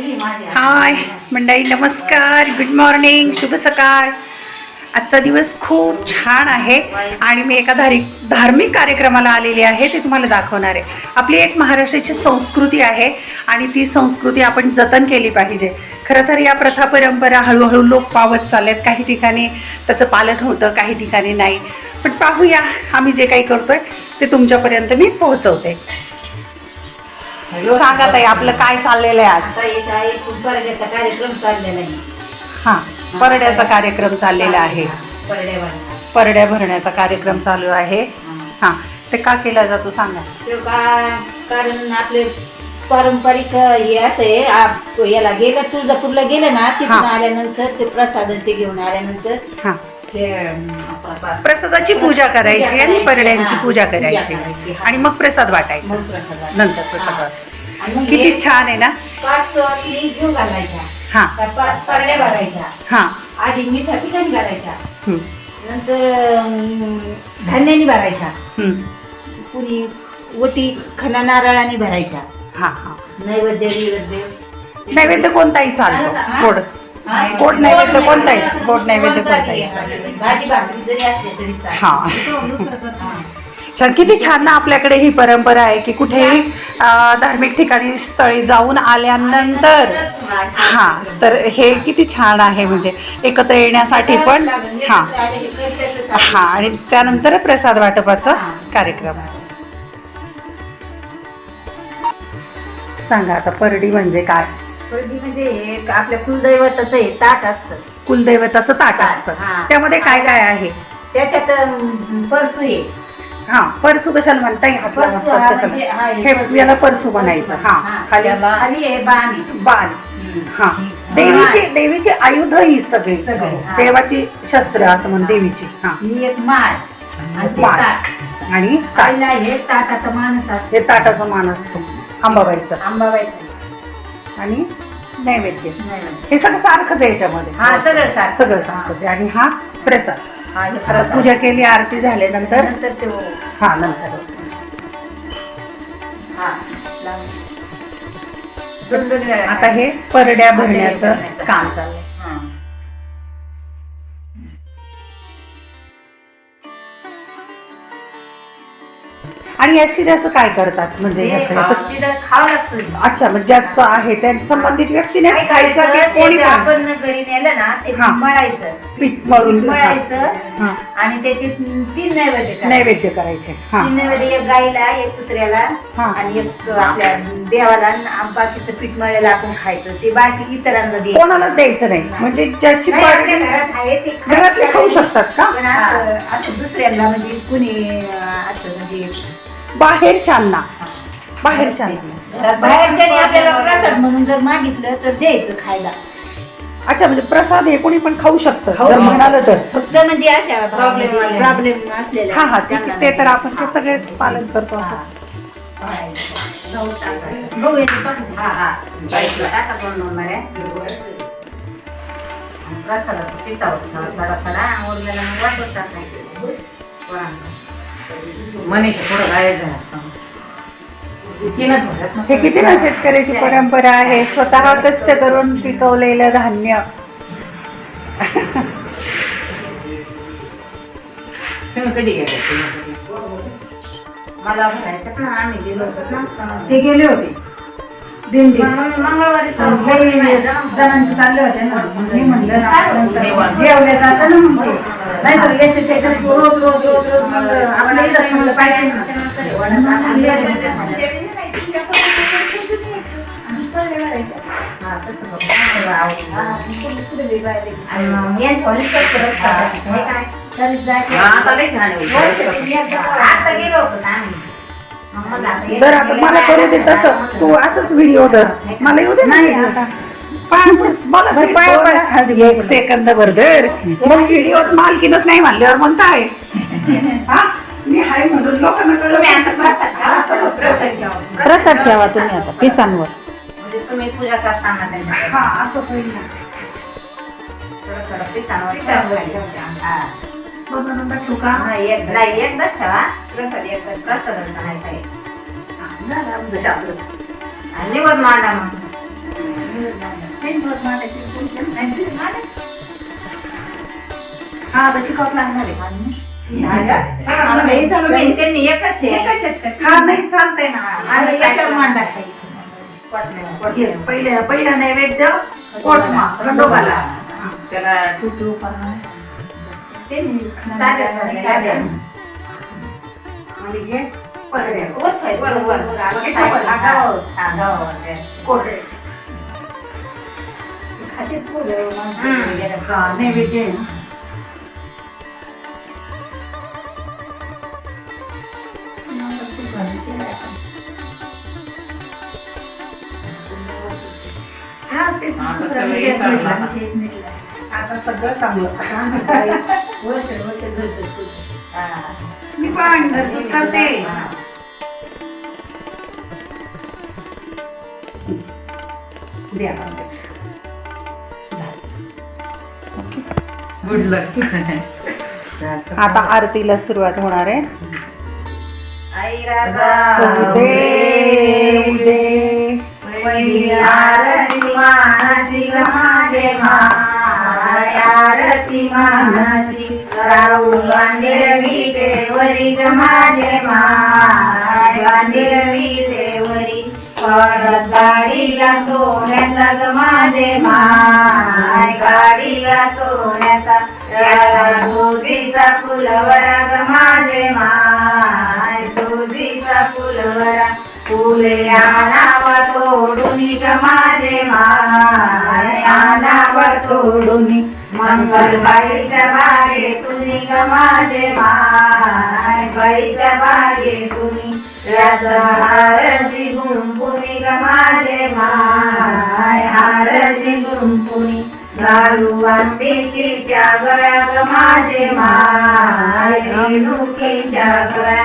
हाय मंडळी नमस्कार. Good morning शुभ सकाळ. आजचा दिवस खूप छान आहे आणि मी एका धारी धार्मिक कार्यक्रमाला आलेली आहे ते तुम्हाला दाखवणार आहे. आपली एक महाराष्ट्राची संस्कृती आहे आणि ती संस्कृती आपण जतन केली पाहिजे. खरं तर या प्रथा परंपरा हळूहळू लोक पावत चालल्यात. काही ठिकाणी त्याचं पालन होतं काही ठिकाणी नाही. पण पाहूया आम्ही जे काही करतोय ते तुमच्यापर्यंत मी पोहोचवते. सांगा ताई आपलं काय चाललेलं आहे आज? परड्याचा कार्यक्रम चाललेला आहे. हां परड्याचा कार्यक्रम चाललेला आहे. परड्या भरण्याचा कार्यक्रम चालू आहे. हां. ते का केला जातो सांगा. ते का कारण आपले पारंपरिक हे असं याला गेलं तुळजापूरला गेलं ना तिथून. आल्यानंतर ते प्रसाद ते घेऊन आल्यानंतर हां. प्रसादाची पूजा करायची आणि परड्यांची. पूजा करायची. आणि मग प्रसाद वाटायचा. नंतर प्रसाद. वाटायचा. किती छान आहे ना? पाच घेऊन घालायच्या. हां. पाच परड्या भरायच्या. हां. आधी मिठा पिठाने भरायच्या. नंतर धान्याने भरायच्या. कुणी ओटी खना नारळाने भरायच्या. हां हां. नैवेद्य नैवेद्य नैवेद्य कोणताही चालतो. गोड. गोड नैवेद्य कोणताही गोड नैवेद्य. कोणताही चालतो भाजी भाकरी जरी असले तरी चालेल. हां. हा. छान किती छान ना आपल्याकडे ही परंपरा आहे की कुठेही धार्मिक ठिकाणी स्थळी जाऊन आल्यानंतर. हां तर हे किती छान आहे म्हणजे एकत्र येण्यासाठी पण. हां. हां आणि त्यानंतर प्रसाद वाटपाचा कार्यक्रम. सांगा आता परडी म्हणजे काय? परडी म्हणजे हे आपल्या कुलदैवताचं हे ताट असतं. कुलदैवताचं ताट ताट, असतं. हां. त्यामध्ये काय काय आहे? त्याच्यात अं, परसू आहे. हा परसू कशाला म्हणताय? हात परसू हा म्हणजे हा हे हे परसू. याला परसू म्हणायचं. हा. खाली. खाली आहे बाण. बाण. हा. देवीची देवीची आयुध ही सगळी. सगळी, हा. देवाची शस्त्र असं म्हण देवीची. हा. ही एक माळ. आणि ते माळ. ताट. आणि ताट. आईला हे ताटाचा माणूस असतो. हे ताटाचा मान असतो. अंबाबाईचा आंबाबाईचं. आणि नैवेद्य नैवेद्य. हे सगळं सारखंच आहे याच्यामध्ये हा सगळं सारखं. सगळं सारखंच आहे आणि हा प्रसाद हा हे आता प्रसाद. पूजा केली आरती झाल्यानंतर नंतर ते हो. हा नंतर हा लावून. दोन दोन वेळा आता हे परड्या भरण्याचं भरण्याचं. काम चाललंय आणि या शिऱ्याचं काय करतात? म्हणजे खावं लागतं. अच्छा म्हणजे ज्याचं आहे त्या संबंधित व्यक्तीनेच काय खायचं की करायचं, कोणी जे पण आपण घरी नेलं ना ते हा. मळायचं पीठ मळून मळायचं हा. आणि त्याचे तीन नैवेद्य करायचे. नैवेद्य करायचे. हा. तीन नैवेद्य एक गाईला एक कुत्र्याला हा. आणि एक आपल्या देवाला आणि बाकीचं पीठ मळलेलं आपण खायचं. ते बाकी इतरांना कोणाला द्यायचं नाही. म्हणजे ज्याची नाही, आपल्या पार्टी घरात आहे ते घरातले खाऊ शकतात का? पण असं असं दुसऱ्यांना म्हणजे कुणी अं, असं म्हणजे बाहेरच्यांना. बाहेरच्यांना. बाहेरच्यानी आपल्याला प्रसाद म्हणून जर मागितलं तर द्यायचं खायला. अच्छा म्हणजे प्रसाद हे कोणी पण खाऊ शकतं जर. म्हणाल तर. फक्त म्हणजे अशा प्रॉब्लेम प्रॉब्लेम असलेल्या हा हा ठीक आहे. ते तर आपण ते सगळेच पालन करतो आपण? हा, हा. प्रसादाचं पिसावं. थोडा थोडा थोडा. उरलेला मग वाटून टाकायचं. मनीषा झाला तीनच हे किती ना शेतकऱ्याची परंपरा आहे? स्वतः कष्ट करून पिकवलेलं धान्य. तुम्ही कधी गेले? मला भरायचं पण आम्ही गेलो होतो ना. ते गेले होते. दिंडी. मंगळवारी लई जणांचे चालले होते ना. मी म्हणलं ना नंतर जेवल्या जातं ना मग ते नाहीतर याच्या त्याच्यात रोज रोज रोज रोज मग आपल्या इथं म्हणलं पाहिजे? तरी. आता मला करू दे तसं. तू असंच व्हिडिओ धर. मला येऊ दे नाही आता पाय पड- मला भर पाय पड. एक सेकंद भर धर. मग व्हिडिओ मालकीनच नाही म्हणल्यावर मग काय? हा? मी हाय म्हणून लोकांना कळलं तुम्ही आता प्रसाद घ्या. हा, तसंच प्रसाद घ्या. प्रसाद ठेवा तुम्ही आता पिसांवर. म्हणजे तुम्ही पूजा करताना त्यांच्या हा असं होईल ना. थोडं थोडं पिसांवर ठेवायचं. हा. दोन नंबर ठेवू का? एक- नाही, एकदाच ठेवा. प्रसाद एकदाच प्रसादाचा नाही काही. हा, झालं आमचं शास्त्र. आणि निवड मांडा मग. हा आता शिकावत लागणार आहे त्यांनी एकच हा नाही चालतंय ना मांडायचं पहिले पहिला नैवेद्य कोटमा रंडोबाला त्याला टुटू आणि हे परड्या कोट खाते पोरं माणसं वगैरे. हा नैवेद्य आहे ना हा ते दुसरा विषयच विशेष आता सगळं चांगलं वर्ष वर्ष हा. मी पण घरचंच करते हा. द्या गुड लक आता आरतीला सुरुवात होणार आहे. आई राजा उदे उदे. पहिली आरती मानाची ग माझे माय. आरती मानाची विटेवरी ग माझे विटेवरी कळस गाडीला सोन्याचा ग माझे माय. गाडीला सोन्याचा त्याला फुलवरा ग माझे माय. सोजीचा फुलवरा फुले आणाव तोडून ग माझे माय. आणाव तोडून मंगलबाईच्या बागेतून ग माझे माय. बाईच्या बागे तुम्ही याचा आरती गुंपुनी ग माझे माय. आरती गुंपुनी घालू आंबिकीच्या गळ्या ग माझे माय. रेणुकीच्या गळ्या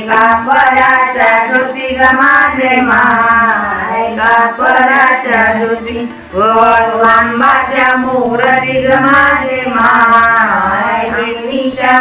कापराच्या ज्योती ग माझे माय. कापराच्या ज्योती वळवांबाच्या मूर्ती ग माझे माय.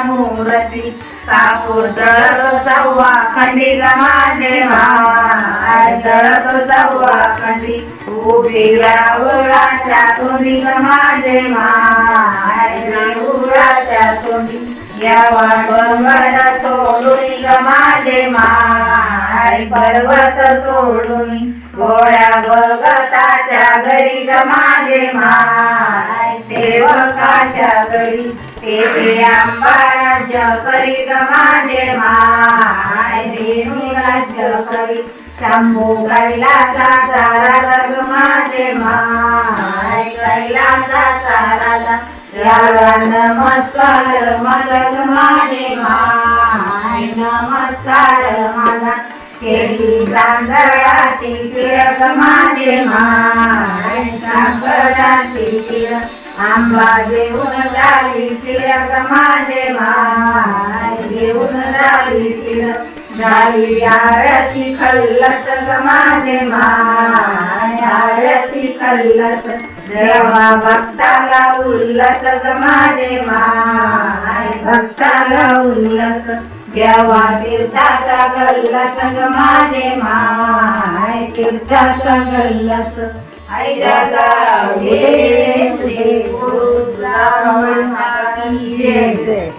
मूर्ती कापूर जळक सव्वा खंडी ग माझे माय जळक सव्वा खंडी उभी रावळाच्या तोंडी माझे माय देऊळाच्या तोंडी यावा पर्वत सोडून ग माझे माय पर्वत सोडून गोळ्या भगताच्या घरी माझे माय. सेवकाच्या घरी तेथे आंबा राज्य करी माझे माय. रेणू राज्य करी शंभू कैलासाचा राजा ग माझे माय. कैलासाचा राजा याला नमस्कार माझा माझे माय. नमस्कार माझा केली तांदळाची तिरक माझे माय साखराची तिरक आंबा जेवून झाली तिरक माझे माय. जेवून झाली तिरक झाली आरती खल्लस ग माझे माय. आरती खल्लस. देवा भक्ताला उल्लस ग माझे माय. भक्ताला उल्लस. तीर्थाचा गल्लस ग माझे माय. तीर्थाचा आई राजा जय. जय.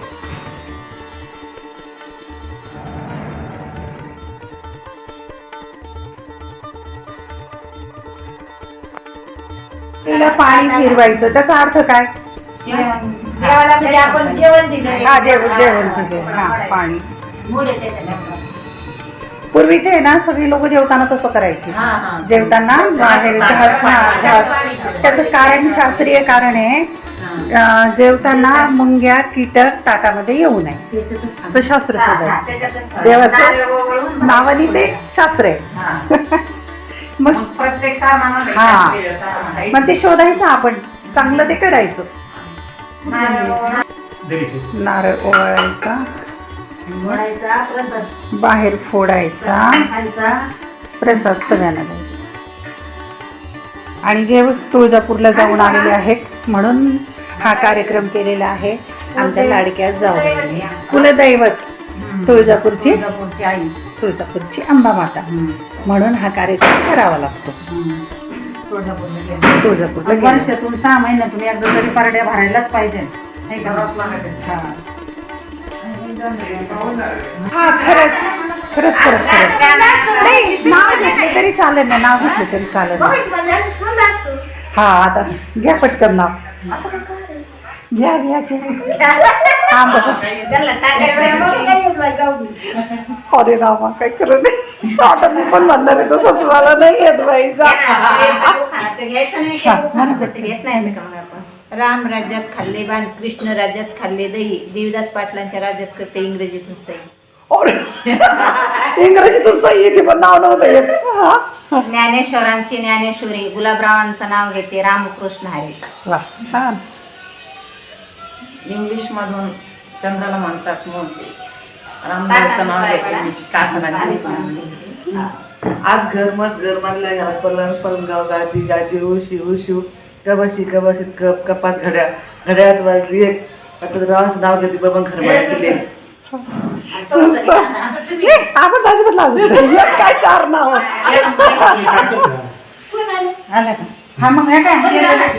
तिला पाणी फिरवायचं त्याचा अर्थ काय? देवाला म्हणजे आपण जेवण दिलं. हा जेवण जेवण दिले. हा पाणी. मुळे त्याच्या डब्यात. पूर्वीचे आहे ना सगळी लोक जेवताना तसं करायचे. हा, हा. जेवताना बाहेर घास हा घास. त्याचं कारण शास्त्रीय कारण आहे अं, जेवताना मुंग्या कीटक ताटामध्ये येऊ नये. असं शास्त्र हा, हा, शोधायचं. त्याच्यातच ठेवायचं. देवाचं ओवाळून नावाने ते शास्त्र आहे. हा. मग प्रत्येक कामामध्ये हा. शास्त्रीय कारण आहे. मग ते शोधायचं आपण. चांगलं ते करायचं. नारळ ओवाळायचा बाहेर फोडायचा. प्रसाद सगळ्यांना द्यायचा. आणि जे तुळजापूरला जाऊन आलेले आहेत म्हणून हा कार्यक्रम केलेला आहे. आमच्या लाडक्या जाऊ कुलदैवत तुळजापूरची. तुळजापूरची आई. तुळजापूरची अंबा माता म्हणून हा कार्यक्रम करावा लागतो. तुळजापूरला. तुळजापूरला गेलो. वर्षातून सहा महिन्यातून एकदा तरी परड्या भरायलाच पाहिजे. हे का? हा. हा खरंच. खरंच खरंच खरंच. नाही नाव घेतलं तरी चालेल ना. नाव घेतलं तरी चालेल ना. हा आता घ्या पटकन नाव. घ्या घ्या घ्या. हा बघा. अरे रामा काय खरं नाही आता मी पण म्हणणार आहे तसंच मला नाही येत हा. राम राज्यात खाल्ले बाण कृष्ण राज्यात खाल्ले दही देवदास पाटलांच्या राज्यात करते इंग्रजीतून सही अरे इंग्रजीतून सही येते पण नाव नव्हतं येत. हा. ज्ञानेश्वरांची ज्ञानेश्वरी गुलाबरावांचं नाव घेते रामकृष्ण हरे. वा छान. इंग्लिश मधून चंद्राला म्हणतात मोती रामदेवचं नाव आहे इंग्लिश कासनाची सून. आज घर मत घर मधल्या घरात पलंग पलंगाव गादी गादी उशी उशू कबशी कबशीत कप कपात घड्या घड्याळात वाजली एक. आता रावाचं नाव घेते लेक. मस्त नाही, आपण नाही. हे काय चार नाव? आलं का? हा मग हे काय?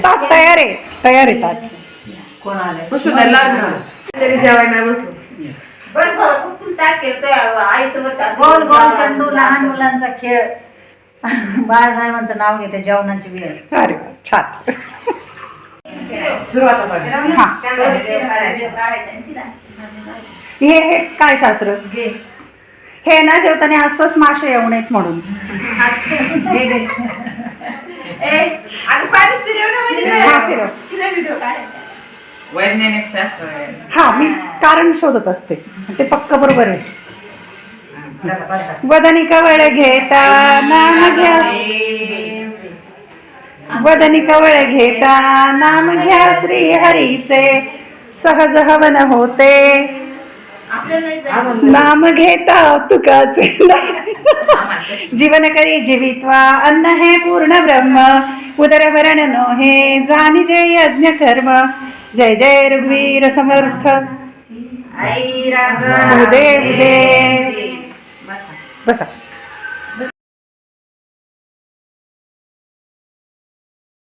ताट तयार आहे. तयार आहे ताट. कोण आले पुष्प द्यायला लागली जेवायला गोल गोल चंडू लहान मुलांचा खेळ. बाळसाहेबांचं नाव घेते जेवणाची वेळ. अरे वा, छान. सुरुवात हा. हे हे काय शास्त्र? हे ना जेवताना आसपास मासे येऊ नयेत म्हणून. हा, फिरव. वैज्ञानिक शास्त्र आहे. हा मी कारण शोधत असते. ते पक्क बरोबर आहे. चला बसा. वदनी कवळ घेता नाम घ्या. वदनी कवळ घेता नाम घ्या श्री हरीचे. सहज हवन होते. नाम घेता तुकाचे. जीवन करी जीवित्वा अन्न हे पूर्ण ब्रह्म. उदर भरण नो हे जाणी जय यज्ञ कर्म जय जय रघुवीर समर्थ. उदे बसा.